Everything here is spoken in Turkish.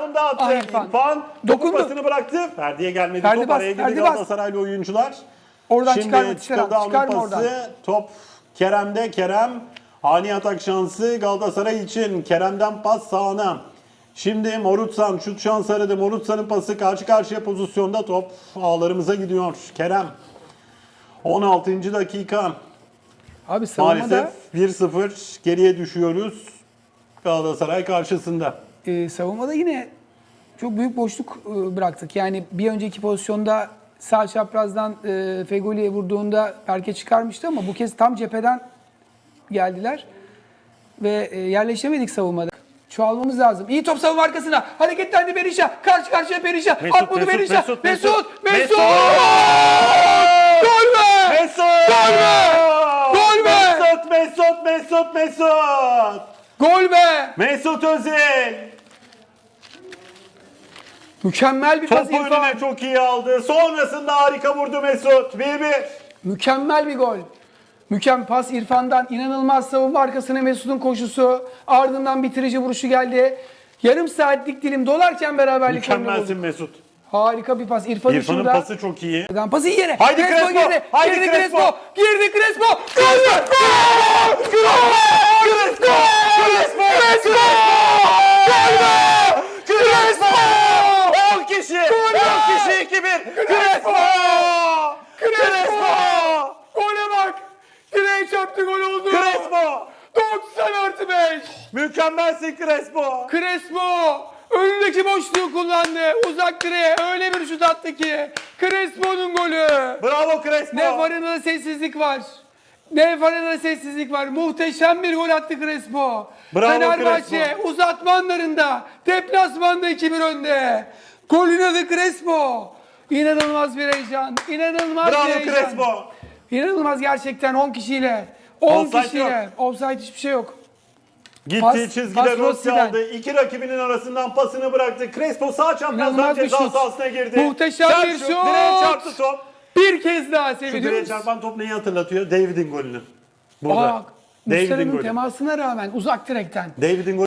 Çalım da attı. Ah, İrfan. İrfan. Topu Dokundu. pasını bıraktı. Ferdi'ye gelmedi Ferdi top. bas, Araya girdi Ferdi bas. Galatasaraylı oyuncular. Oradan Şimdi çıkarma, çıkarma, çıkıldı aldı çıkarma pası. oradan. Top Kerem'de. Kerem ani atak şansı Galatasaray için. Kerem'den pas sağına. Şimdi Morutsan şut şans aradı. Morutsan'ın pası karşı karşıya pozisyonda top ağlarımıza gidiyor. Kerem 16. dakika. Abi savunmada Maalesef 1-0 geriye düşüyoruz Galatasaray karşısında. E, savunmada yine çok büyük boşluk e, bıraktık. Yani bir önceki pozisyonda sağ çaprazdan e, Fegoli'ye vurduğunda Berke çıkarmıştı ama bu kez tam cepheden geldiler. Ve e, yerleşemedik savunmada. Çoğalmamız lazım. İyi top savunma arkasına. Hareketlendi Berisha. Karşı karşıya Berisha. Mesut, At bunu Mesut, Berisha. Mesut, Mesut. Mesut. Mesut. Mesut. Gol be! Mesut! Gol be! Gol be! Mesut, Mesut, Mesut, Mesut! Gol be! Mesut Özil! Mükemmel bir pas Topu İrfan. önüne çok iyi aldı. Sonrasında harika vurdu Mesut. 1-1. Mükemmel bir gol. Mükemmel pas İrfan'dan inanılmaz savunma arkasına Mesut'un koşusu. Ardından bitirici vuruşu geldi. Yarım saatlik dilim dolarken beraberlik önünde Mükemmelsin bulduk. Mesut. Harika bir pas. İrfan'ın İrfan'ın şurada. pası çok iyi. Pası. pası iyi yere. Haydi Crespo, girdi. haydi girdi Crespo. Crespo. Girdi Crespo. Gol! Gol! Crespo! Crespo! Crespo! Crespo! 10 kişi! 10 kişi 2-1! Crespo! Crespo! Gole bak. Direğe çarptı gol oldu. Crespo! 90 artı 5. Mükemmelsin Crespo! Crespo önündeki boşluğu kullandı. Uzak direğe öyle bir şut attı ki. Crespo'nun golü. Bravo Crespo! Ne farında sessizlik var. Ne farında sessizlik var. Muhteşem bir gol attı Crespo. Bravo Fenerbahçe Crespo. uzatma anlarında deplasmanda 2-1 önde. Golün adı Crespo. İnanılmaz bir heyecan. İnanılmaz Bravo bir heyecan. Crespo! İnanılmaz gerçekten 10 kişiyle. 10 Offside kişiyle. Offside hiçbir şey yok. Gitti Pas- çizgide pas Rossi Rossi'den. aldı. İki rakibinin arasından pasını bıraktı. Crespo sağ çaprazdan İnanılmaz bir ceza şut. sahasına girdi. Muhteşem Sert bir şut. Direğe çarptı top. Bir kez daha Şu direğe seviyoruz. çarpan top neyi hatırlatıyor? David'in golünü. Burada. Bak, David'in Muslera'nın golü. temasına rağmen uzak direkten. David'in golü.